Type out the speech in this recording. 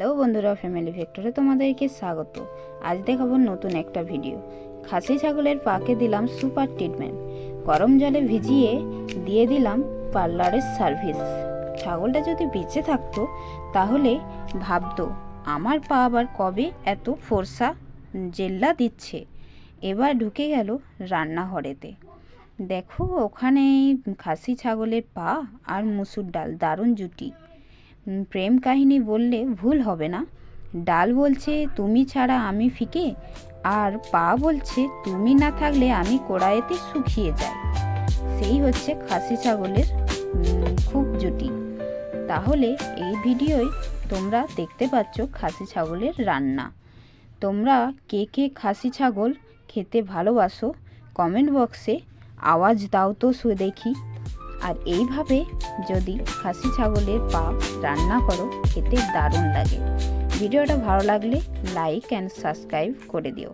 Hello বন্ধুরা family ভেক্টরে তোমাদেরকে স্বাগত। আজ দেখাবো নতুন একটা ভিডিও খাসি ছাগলের পাকে দিলাম সুপার ট্রিটমেন্ট গরম জলে ভিজিয়ে দিয়ে দিলাম পার্লারের সার্ভিস ছাগলটা যদি বেঁচে থাকতো, তাহলে ভাবতো, আমার পা আবার কবে এত ফোরসা জেল্লা দিচ্ছে? এবার ঢুকে গেল রান্নাঘরেতে। দেখো ওখানে খাসি ছাগলের পা আর মুসুর ডাল, দারুণ জুটি। প্রেম কাহিনী বললে ভুল হবে না। ডাল বলছে, তুমি ছাড়া আমি ফিকে? আর পা বলছে, তুমি না থাকলে আমি কড়াইতে শুকিয়ে যাই। সেই হচ্ছে খাসি ছাগলের খুব জুটি। তাহলে এই ভিডিওয় তোমরা দেখতে পাচ্ছ খাসি ছাগলের রান্না। তোমরা কে কে খাসি ছাগল খেতে ভালোবাসো, কমেন্ট বক্সে আওয়াজ দাও তো দেখি। আর এইভাবে যদি খাসি ছাগলের পা রান্না করো, খেতে দারুণ লাগে। ভিডিওটা ভালো লাগলে লাইক অ্যান্ড সাবস্ক্রাইব করে দিও।